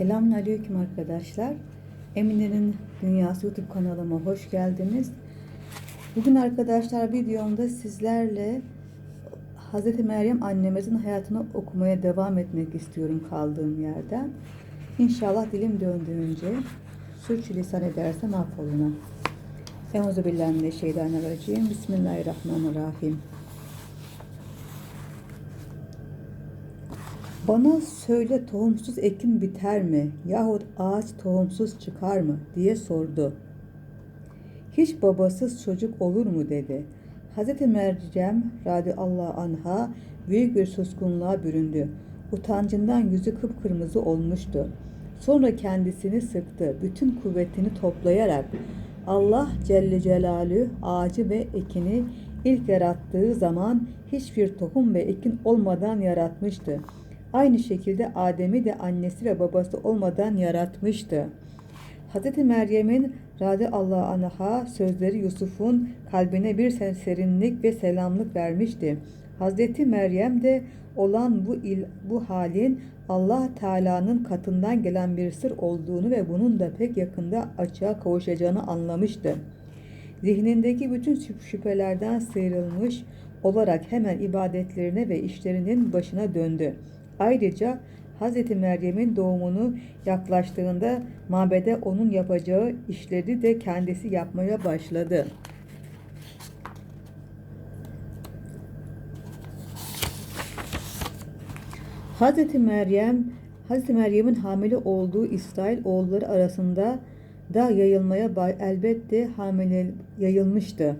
Selamünaleyküm arkadaşlar. Emine'nin Dünyası YouTube kanalıma hoş geldiniz. Bugün arkadaşlar videomda sizlerle Hz. Meryem annemizin hayatını okumaya devam etmek istiyorum kaldığım yerden. İnşallah dilim döndüğünce sürçülisan edersem affoluna. Euzubillahimineşşeytanirracim. Bismillahirrahmanirrahim. Bana söyle tohumsuz ekin biter mi yahut ağaç tohumsuz çıkar mı diye sordu. Hiç babasız çocuk olur mu dedi. Hz. Meryem radıyallahu anha büyük bir suskunluğa büründü. Utancından yüzü kıpkırmızı olmuştu. Sonra kendisini sıktı. Bütün kuvvetini toplayarak Allah Celle Celalü ağacı ve ekini ilk yarattığı zaman hiçbir tohum ve ekin olmadan yaratmıştı. Aynı şekilde Adem'i de annesi ve babası olmadan yaratmıştı. Hz. Meryem'in radıyallahu anha sözleri Yusuf'un kalbine bir serinlik ve selamlık vermişti. Hz. Meryem de olan bu il, bu halin Allah Teala'nın katından gelen bir sır olduğunu ve bunun da pek yakında açığa kavuşacağını anlamıştı. Zihnindeki bütün şüphelerden sıyrılmış olarak hemen ibadetlerine ve işlerinin başına döndü. Ayrıca Hz. Meryem'in doğumunu yaklaştığında mabede onun yapacağı işleri de kendisi yapmaya başladı. Hz. Meryem, Hz. Meryem'in hamile olduğu İsrail oğulları arasında da yayılmaya elbette hamile yayılmıştı.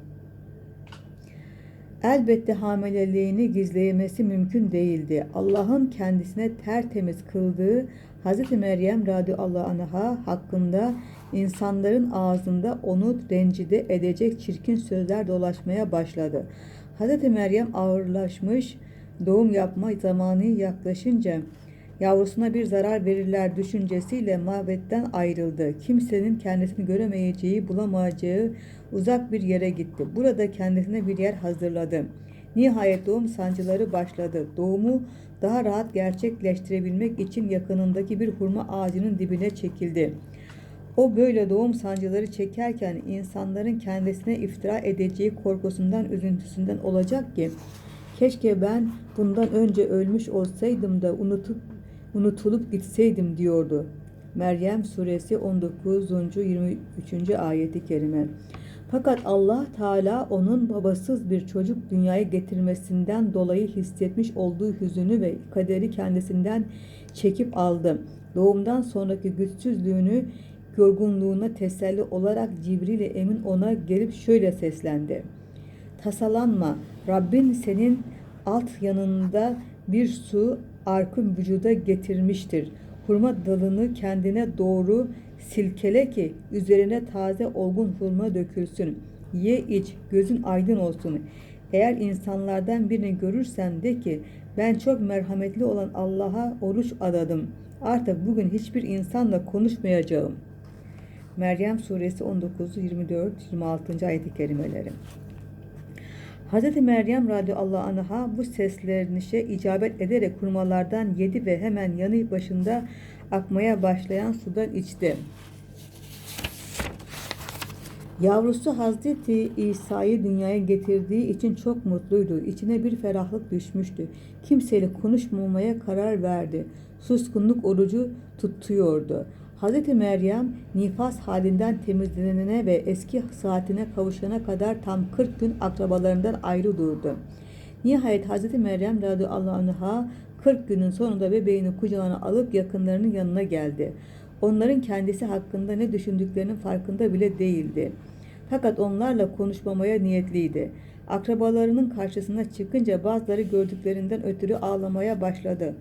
Elbette hamileliğini gizleyemesi mümkün değildi. Allah'ın kendisine tertemiz kıldığı Hz. Meryem radıyallahu anha hakkında insanların ağzında onu rencide edecek çirkin sözler dolaşmaya başladı. Hz. Meryem ağırlaşmış, doğum yapma zamanı yaklaşınca yavrusuna bir zarar verirler düşüncesiyle mabetten ayrıldı. Kimsenin kendisini göremeyeceği, bulamayacağı uzak bir yere gitti. Burada kendisine bir yer hazırladı. Nihayet doğum sancıları başladı. Doğumu daha rahat gerçekleştirebilmek için yakınındaki bir hurma ağacının dibine çekildi. O böyle doğum sancıları çekerken insanların kendisine iftira edeceği korkusundan, üzüntüsünden olacak ki keşke ben bundan önce ölmüş olsaydım da unutup unutulup gitseydim diyordu. Meryem suresi 19. 23. ayeti kerime. Fakat Allah Teala onun babasız bir çocuk dünyaya getirmesinden dolayı hissetmiş olduğu hüzünü ve kaderi kendisinden çekip aldı. Doğumdan sonraki güçsüzlüğünü, yorgunluğuna teselli olarak Cibril Emin ona gelip şöyle seslendi. Tasalanma, Rabbin senin alt yanında bir su arkın vücuda getirmiştir. Hurma dalını kendine doğru silkele ki üzerine taze olgun hurma dökülsün. Ye iç, gözün aydın olsun. Eğer insanlardan birini görürsen de ki ben çok merhametli olan Allah'a oruç adadım. Artık bugün hiçbir insanla konuşmayacağım. Meryem suresi 19, 24, 26. ayet-i kerimeleri. Hz. Meryem radıyallahu anha bu seslenişe icabet ederek hurmalardan yedi ve hemen yanı başında akmaya başlayan sudan içti. Yavrusu Hazreti İsa'yı dünyaya getirdiği için çok mutluydu. İçine bir ferahlık düşmüştü. Kimseyle konuşmamaya karar verdi. Suskunluk orucu tutuyordu. Hz. Meryem nifas halinden temizlenene ve eski saatine kavuşana kadar tam 40 gün akrabalarından ayrı durdu. Nihayet Hz. Meryem radıyallahu anh'a 40 günün sonunda bebeğini kucağına alıp yakınlarının yanına geldi. Onların kendisi hakkında ne düşündüklerinin farkında bile değildi. Fakat onlarla konuşmamaya niyetliydi. Akrabalarının karşısına çıkınca bazıları gördüklerinden ötürü ağlamaya başladı.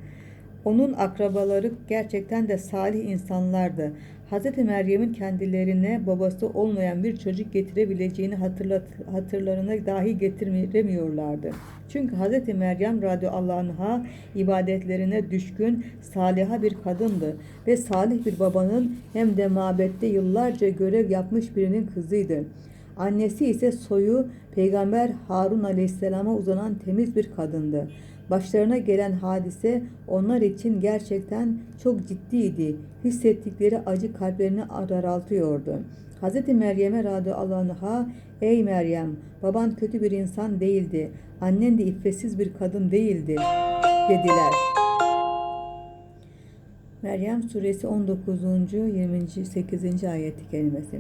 Onun akrabaları gerçekten de salih insanlardı. Hz. Meryem'in kendilerine babası olmayan bir çocuk getirebileceğini hatırlat, hatırlarına dahi getiremiyorlardı. Çünkü Hz. Meryem radıyallahu anh'a ibadetlerine düşkün, saliha bir kadındı ve salih bir babanın hem de mabette yıllarca görev yapmış birinin kızıydı. Annesi ise soyu Peygamber Harun aleyhisselama uzanan temiz bir kadındı. Başlarına gelen hadise onlar için gerçekten çok ciddiydi. Hissettikleri acı kalplerini daraltıyordu. Hz. Meryem'e radıyallahu anh'a ey Meryem baban kötü bir insan değildi. Annen de iffetsiz bir kadın değildi dediler. Meryem suresi 19. 28. ayeti kelimesi.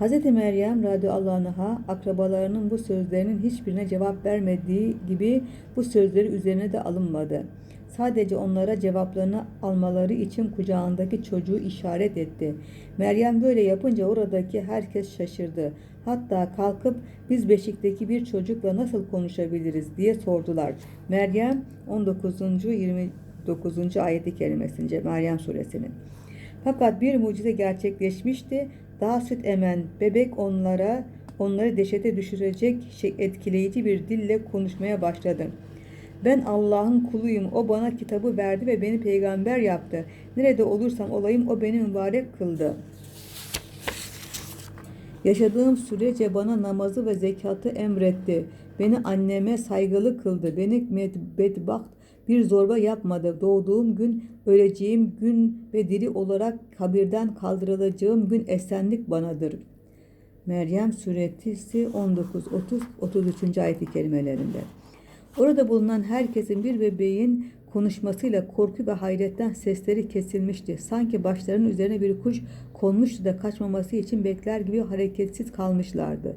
Hz. Meryem radıyallahu anh'a akrabalarının bu sözlerinin hiçbirine cevap vermediği gibi bu sözleri üzerine de alınmadı. Sadece onlara cevaplarını almaları için kucağındaki çocuğu işaret etti. Meryem böyle yapınca oradaki herkes şaşırdı. Hatta kalkıp biz beşikteki bir çocukla nasıl konuşabiliriz diye sordular. Meryem 19. 29. ayeti kelimesince Meryem suresinin. Fakat bir mucize gerçekleşmişti. Daha süt emen bebek onlara onları deşete düşürecek şey, etkileyici bir dille konuşmaya başladı. Ben Allah'ın kuluyum. O bana kitabı verdi ve beni peygamber yaptı. Nerede olursam olayım o beni mübarek kıldı. Yaşadığım sürece bana namazı ve zekatı emretti. Beni anneme saygılı kıldı. Beni bedbaht bir zorba yapmadı. Doğduğum gün, öleceğim gün ve diri olarak kabirden kaldırılacağım gün esenlik banadır. Meryem suresi 19 30 33. ayet-i kerimelerinde. Orada bulunan herkesin bir bebeğin konuşmasıyla korku ve hayretten sesleri kesilmişti. Sanki başlarının üzerine bir kuş konmuştu da kaçmaması için bekler gibi hareketsiz kalmışlardı.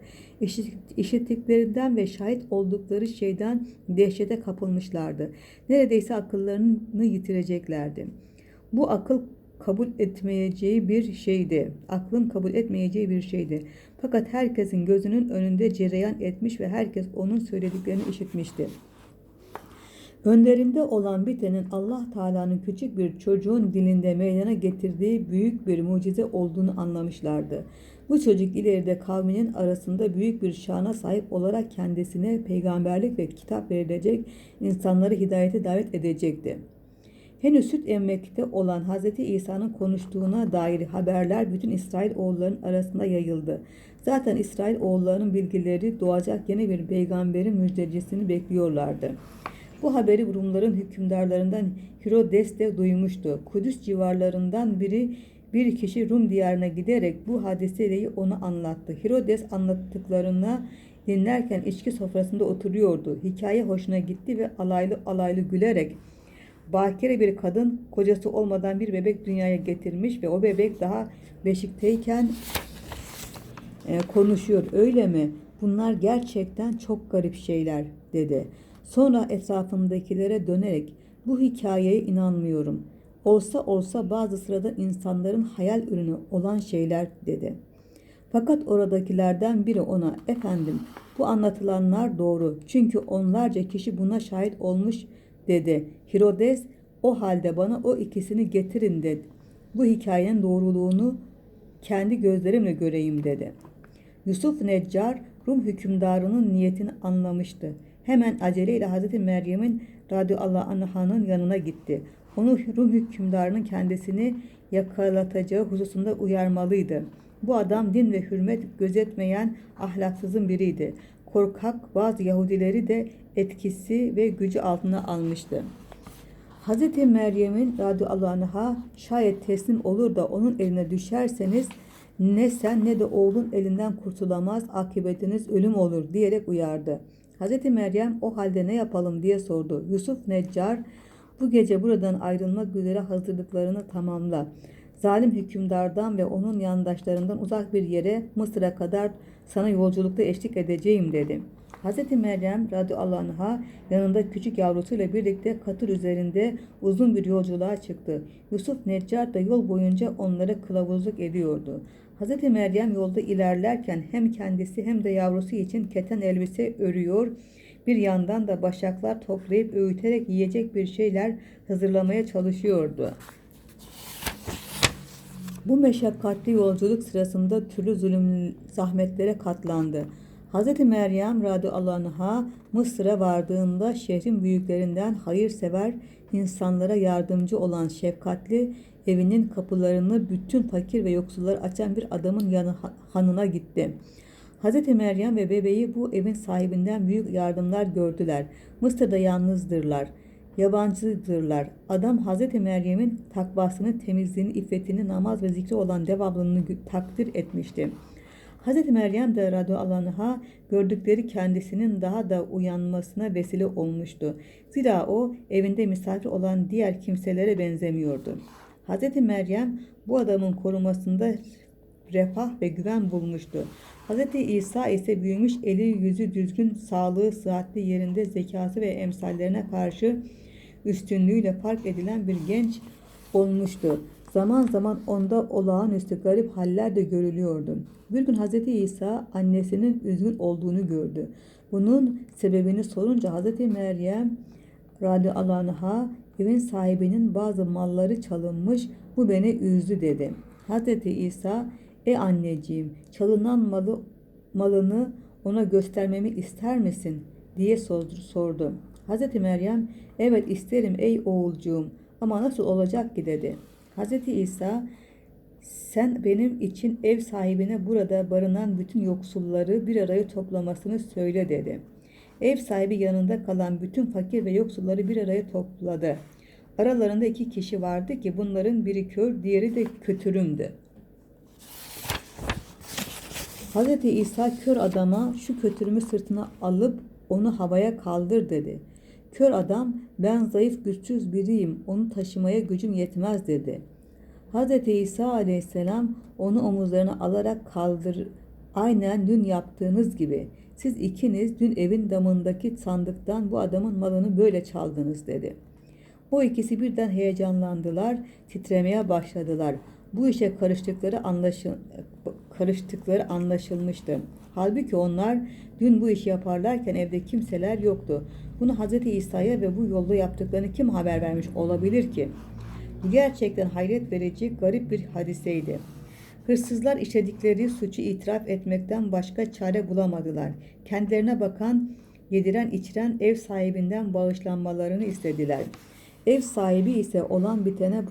İşittiklerinden ve şahit oldukları şeyden dehşete kapılmışlardı. Neredeyse akıllarını yitireceklerdi. Bu akıl kabul etmeyeceği bir şeydi. Aklın kabul etmeyeceği bir şeydi. Fakat herkesin gözünün önünde cereyan etmiş ve herkes onun söylediklerini işitmişti. Önlerinde olan bitenin Allah Teala'nın küçük bir çocuğun dilinde meydana getirdiği büyük bir mucize olduğunu anlamışlardı. Bu çocuk ileride kavminin arasında büyük bir şana sahip olarak kendisine peygamberlik ve kitap verilecek insanları hidayete davet edecekti. Henüz süt emmekte olan Hz. İsa'nın konuştuğuna dair haberler bütün İsrail oğullarının arasında yayıldı. Zaten İsrail oğullarının bilgileri doğacak yeni bir peygamberin müjdecisini bekliyorlardı. Bu haberi Rumların hükümdarlarından Herodes de duymuştu. Kudüs civarlarından biri bir kişi Rum diyarına giderek bu hadiseyi ona anlattı. Herodes anlattıklarına dinlerken içki sofrasında oturuyordu. Hikaye hoşuna gitti ve alaylı alaylı gülerek bakire bir kadın kocası olmadan bir bebek dünyaya getirmiş ve o bebek daha beşikteyken e, konuşuyor. Öyle mi? Bunlar gerçekten çok garip şeyler dedi. Sonra etrafımdakilere dönerek bu hikayeye inanmıyorum. Olsa olsa bazı sırada insanların hayal ürünü olan şeyler dedi. Fakat oradakilerden biri ona efendim bu anlatılanlar doğru çünkü onlarca kişi buna şahit olmuş dedi. Herodes o halde bana o ikisini getirin dedi. Bu hikayenin doğruluğunu kendi gözlerimle göreyim dedi. Yusuf Neccar Rum hükümdarının niyetini anlamıştı. Hemen aceleyle Hazreti Meryem'in radıyallahu anh'ın yanına gitti. Onu Rum hükümdarının kendisini yakalatacağı hususunda uyarmalıydı. Bu adam din ve hürmet gözetmeyen ahlaksızın biriydi. Korkak bazı Yahudileri de etkisi ve gücü altına almıştı. Hz. Meryem'in radıyallahu anh'a şayet teslim olur da onun eline düşerseniz ne sen ne de oğlun elinden kurtulamaz akıbetiniz ölüm olur diyerek uyardı. Hz. Meryem o halde ne yapalım diye sordu. Yusuf Neccar bu gece buradan ayrılmak üzere hazırlıklarını tamamla. Zalim hükümdardan ve onun yandaşlarından uzak bir yere Mısır'a kadar sana yolculukta eşlik edeceğim dedi. Hz. Meryem radıyallahu anh'a yanında küçük yavrusuyla birlikte katır üzerinde uzun bir yolculuğa çıktı. Yusuf Neccar da yol boyunca onlara kılavuzluk ediyordu. Hz. Meryem yolda ilerlerken hem kendisi hem de yavrusu için keten elbise örüyor, bir yandan da başaklar toplayıp öğüterek yiyecek bir şeyler hazırlamaya çalışıyordu. Bu meşakkatli yolculuk sırasında türlü zulüm zahmetlere katlandı. Hz. Meryem radıyallahu anh'a Mısır'a vardığında şehrin büyüklerinden hayırsever insanlara yardımcı olan şefkatli evinin kapılarını bütün fakir ve yoksulları açan bir adamın yanı hanına gitti. Hz. Meryem ve bebeği bu evin sahibinden büyük yardımlar gördüler. Mısır'da yalnızdırlar. yabancıdırlar. Adam Hazreti Meryem'in takvasını, temizliğini, iffetini, namaz ve zikri olan devamlılığını takdir etmişti. Hazreti Meryem de radıyallahu gördükleri kendisinin daha da uyanmasına vesile olmuştu. Zira o evinde misafir olan diğer kimselere benzemiyordu. Hazreti Meryem bu adamın korumasında refah ve güven bulmuştu. Hz. İsa ise büyümüş eli yüzü düzgün, sağlığı sıhhatli yerinde zekası ve emsallerine karşı üstünlüğüyle fark edilen bir genç olmuştu. Zaman zaman onda olağanüstü garip haller de görülüyordu. Bir gün Hz. İsa annesinin üzgün olduğunu gördü. Bunun sebebini sorunca Hz. Meryem radıyallahu anh'a evin sahibinin bazı malları çalınmış bu beni üzdü dedi. Hz. İsa e anneciğim çalınan malı malını ona göstermemi ister misin diye sordu. Hz. Meryem evet isterim ey oğulcuğum ama nasıl olacak ki dedi. Hz. İsa sen benim için ev sahibine burada barınan bütün yoksulları bir araya toplamasını söyle dedi. Ev sahibi yanında kalan bütün fakir ve yoksulları bir araya topladı. Aralarında iki kişi vardı ki bunların biri kör, diğeri de kötürümdü. Hz. İsa kör adama şu kötürümü sırtına alıp onu havaya kaldır dedi. Kör adam ben zayıf güçsüz biriyim onu taşımaya gücüm yetmez dedi. Hz. İsa aleyhisselam onu omuzlarına alarak kaldır aynen dün yaptığınız gibi siz ikiniz dün evin damındaki sandıktan bu adamın malını böyle çaldınız dedi. O ikisi birden heyecanlandılar, titremeye başladılar. Bu işe karıştıkları anlaşıl karıştıkları anlaşılmıştı. Halbuki onlar dün bu işi yaparlarken evde kimseler yoktu. Bunu Hz. İsa'ya ve bu yolda yaptıklarını kim haber vermiş olabilir ki? Bu gerçekten hayret verici garip bir hadiseydi. Hırsızlar işledikleri suçu itiraf etmekten başka çare bulamadılar. Kendilerine bakan, yediren içiren ev sahibinden bağışlanmalarını istediler. Ev sahibi ise olan bitene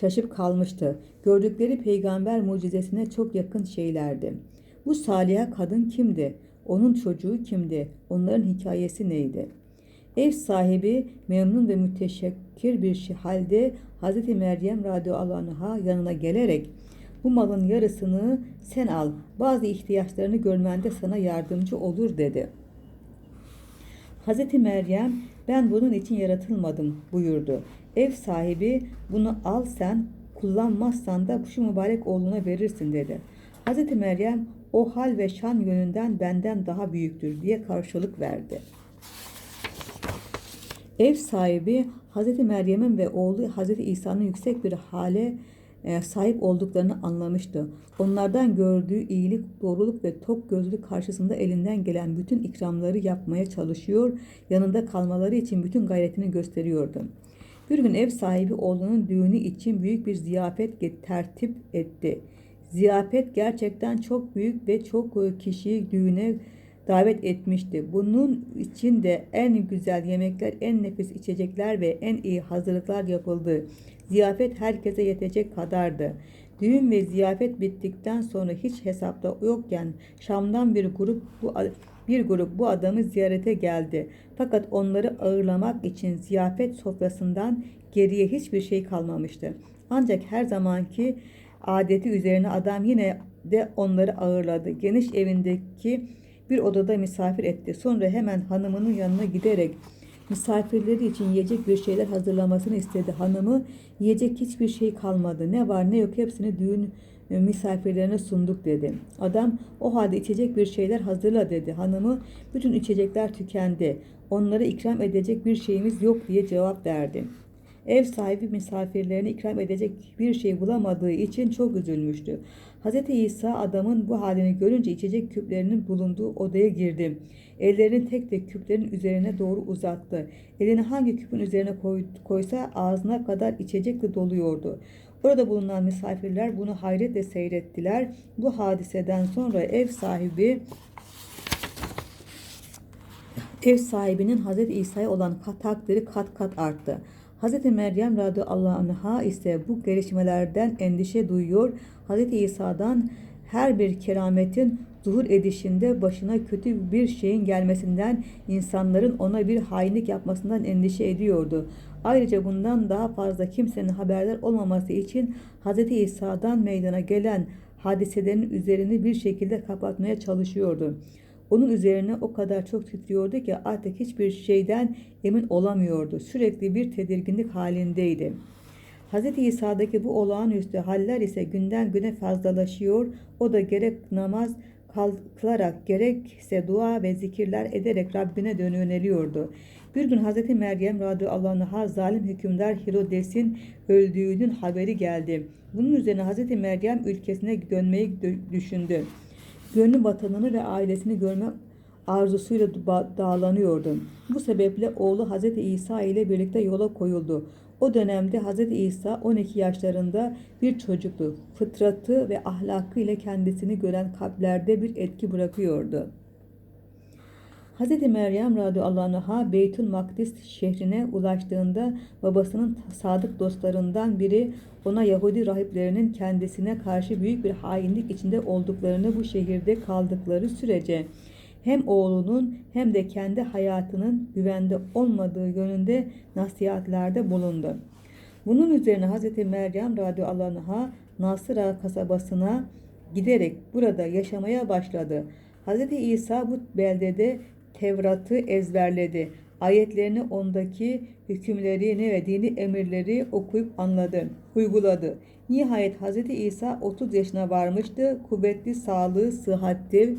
şaşıp kalmıştı. Gördükleri peygamber mucizesine çok yakın şeylerdi. Bu saliha kadın kimdi? Onun çocuğu kimdi? Onların hikayesi neydi? Ev sahibi memnun ve müteşekkir bir halde Hz. Meryem radıyallahu anh'a yanına gelerek bu malın yarısını sen al. Bazı ihtiyaçlarını görmende sana yardımcı olur dedi. Hz. Meryem ben bunun için yaratılmadım buyurdu. Ev sahibi bunu al sen kullanmazsan da şu mübarek oğluna verirsin dedi. Hz. Meryem o hal ve şan yönünden benden daha büyüktür diye karşılık verdi. Ev sahibi Hz. Meryem'in ve oğlu Hz. İsa'nın yüksek bir hale sahip olduklarını anlamıştı. Onlardan gördüğü iyilik, doğruluk ve tok gözlülük karşısında elinden gelen bütün ikramları yapmaya çalışıyor, yanında kalmaları için bütün gayretini gösteriyordu. Bir gün ev sahibi oğlunun düğünü için büyük bir ziyafet tertip etti. Ziyafet gerçekten çok büyük ve çok e, kişiyi düğüne davet etmişti. Bunun için de en güzel yemekler, en nefis içecekler ve en iyi hazırlıklar yapıldı. Ziyafet herkese yetecek kadardı. Düğün ve ziyafet bittikten sonra hiç hesapta yokken Şam'dan bir grup bu bir grup bu adamı ziyarete geldi. Fakat onları ağırlamak için ziyafet sofrasından geriye hiçbir şey kalmamıştı. Ancak her zamanki adeti üzerine adam yine de onları ağırladı. Geniş evindeki bir odada misafir etti. Sonra hemen hanımının yanına giderek misafirleri için yiyecek bir şeyler hazırlamasını istedi. Hanımı yiyecek hiçbir şey kalmadı. Ne var ne yok hepsini düğün e, misafirlerine sunduk dedi. Adam o halde içecek bir şeyler hazırla dedi. Hanımı bütün içecekler tükendi. Onlara ikram edecek bir şeyimiz yok diye cevap verdi. Ev sahibi misafirlerine ikram edecek bir şey bulamadığı için çok üzülmüştü. Hz. İsa adamın bu halini görünce içecek küplerinin bulunduğu odaya girdi. Ellerini tek tek küplerin üzerine doğru uzattı. Elini hangi küpün üzerine koy, koysa ağzına kadar içecekle doluyordu. Orada bulunan misafirler bunu hayretle seyrettiler. Bu hadiseden sonra ev sahibi ev sahibinin Hz. İsa'ya olan takdiri kat kat arttı. Hz. Meryem radıyallahu anh'a ise bu gelişmelerden endişe duyuyor. Hz. İsa'dan her bir kerametin zuhur edişinde başına kötü bir şeyin gelmesinden, insanların ona bir hainlik yapmasından endişe ediyordu. Ayrıca bundan daha fazla kimsenin haberdar olmaması için Hz. İsa'dan meydana gelen hadiselerin üzerini bir şekilde kapatmaya çalışıyordu. Onun üzerine o kadar çok titriyordu ki artık hiçbir şeyden emin olamıyordu. Sürekli bir tedirginlik halindeydi. Hz. İsa'daki bu olağanüstü haller ise günden güne fazlalaşıyor. O da gerek namaz kılarak gerekse dua ve zikirler ederek Rabbine dön yöneliyordu. Bir gün Hz. Meryem radıyallahu anh'a zalim hükümdar Herodes'in öldüğünün haberi geldi. Bunun üzerine Hz. Meryem ülkesine dönmeyi dö- düşündü. Gönlü vatanını ve ailesini görme arzusuyla dağlanıyordu. Bu sebeple oğlu Hz. İsa ile birlikte yola koyuldu. O dönemde Hz. İsa 12 yaşlarında bir çocuktu. Fıtratı ve ahlakı ile kendisini gören kalplerde bir etki bırakıyordu. Hz. Meryem radıyallahu anh'a Beytül Makdis şehrine ulaştığında babasının sadık dostlarından biri ona Yahudi rahiplerinin kendisine karşı büyük bir hainlik içinde olduklarını bu şehirde kaldıkları sürece hem oğlunun hem de kendi hayatının güvende olmadığı yönünde nasihatlerde bulundu. Bunun üzerine Hz. Meryem radıyallahu anh'a Nasıra kasabasına giderek burada yaşamaya başladı. Hz. İsa bu beldede Tevrat'ı ezberledi. Ayetlerini ondaki hükümlerini ve dini emirleri okuyup anladı, uyguladı. Nihayet Hz. İsa 30 yaşına varmıştı. Kuvvetli sağlığı, sıhhati